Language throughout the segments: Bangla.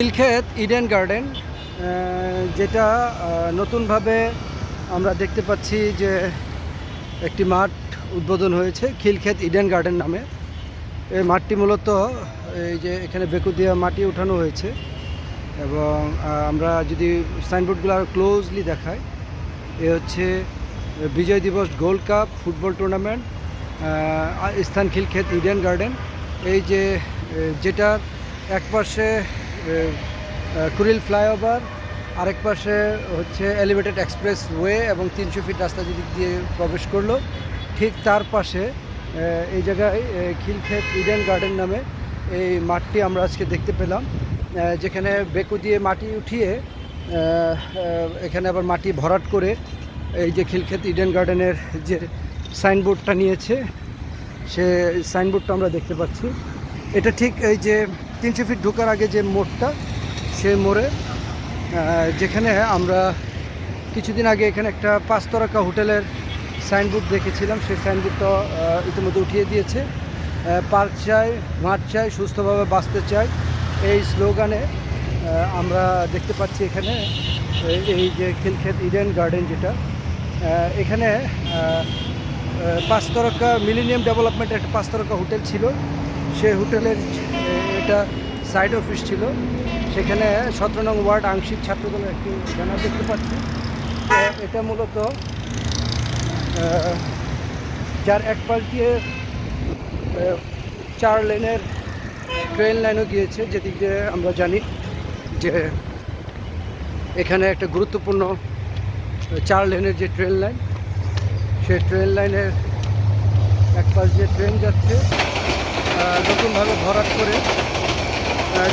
নীলক্ষেত ইডেন গার্ডেন যেটা নতুনভাবে আমরা দেখতে পাচ্ছি যে একটি মাঠ উদ্বোধন হয়েছে খিলক্ষেত ইডেন গার্ডেন নামে। এই মাঠটি মূলত এই যে এখানে বেকুদিয়া মাটি উঠানো হয়েছে এবং আমরা যদি সাইনবোর্ডগুলো আরও ক্লোজলি দেখাই, এ হচ্ছে বিজয় দিবস গোল্ড কাপ ফুটবল টুর্নামেন্ট স্থান খিলক্ষেত ইডেন গার্ডেন এই যে যেটার এক পাশে আহ, ফ্লাইওভার আরেক পাশে হচ্ছে এলিভেটেড এক্সপ্রেস ওয়ে এবং তিনশো ফিট রাস্তা যেদিক দিয়ে প্রবেশ করল। ঠিক তার পাশে এই জায়গায় খিলক্ষেত ইডেন গার্ডেন নামে এই মাঠটি আমরা আজকে দেখতে পেলাম। যেখানে বেকু দিয়ে মাটি উঠিয়ে এখানে আবার মাটি ভরাট করে এই যে খিলক্ষেত ইডেন গার্ডেনের যে সাইনবোর্ডটা নিয়েছে সে সাইনবোর্ডটা আমরা দেখতে পাচ্ছি। এটা ঠিক এই যে তিনশো ফিট ঢোকার আগে যে মোড়টা, সেই মোড়ে যেখানে আমরা কিছুদিন আগে এখানে একটা পাঁচতরকা হোটেলের সাইনবোর্ড দেখেছিলাম। সেই সাইনবোর্ডটা ইতিমধ্যে উঠিয়ে দিয়েছে। পার্ক চাই, মাঠ চাই, সুস্থভাবে বাঁচতে চাই, এই স্লোগানে আমরা দেখতে পাচ্ছি এখানে এই- যে খিলক্ষেত ইডেন গার্ডেন যেটা এখানে পাঁচতরকা মিলেনিয়াম ডেভেলপমেন্ট একটা পাঁচতরকা হোটেল ছিল। সেই হোটেলের এটা সাইড অফিস ছিল। সেখানে সতেরো নং ওয়ার্ড আংশিক ছাত্রদলের একটি ব্যানার দেখতে পাচ্ছি। এটা মূলত যার এক পাশ দিয়ে চার লেনের ট্রেন লাইনও গিয়েছে, যেদিক দিয়ে আমরা জানি যে এখানে একটা গুরুত্বপূর্ণ চার লেনের যে ট্রেন লাইন, সেই ট্রেন লাইনের এক পাশ দিয়ে ট্রেন যাচ্ছে নতুনভাবে ভরাট করে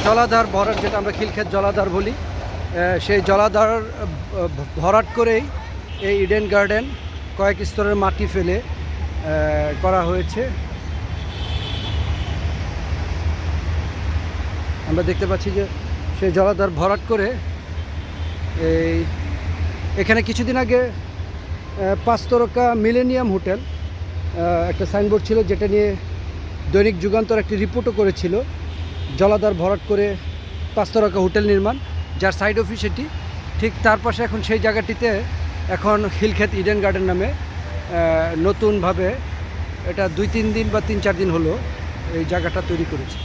জলাধার ভরাট যেটা আমরা খিলক্ষেত জলাধার বলি সেই জলাধার ভরাট করেই এই ইডেন গার্ডেন কয়েক স্তরের মাটি ফেলে করা হয়েছে। আমরা দেখতে পাচ্ছি যে সেই জলাধার ভরাট করে এই এখানে কিছুদিন আগে পাঁচতরকা মিলেনিয়াম হোটেল একটা সাইনবোর্ড ছিল যেটা নিয়ে দৈনিক যুগান্তর একটি রিপোর্টও করেছিল। জলাধার ভরাট করে পাঁচতরকা হোটেল নির্মাণ, যার সাইড অফিস এটি। ঠিক তার পাশে এখন সেই জায়গাটিতে এখন হিলক্ষেত ইডেন গার্ডেন নামে নতুনভাবে এটা দুই তিন দিন বা তিন চার দিন হলো এই জায়গাটা তৈরি করেছে।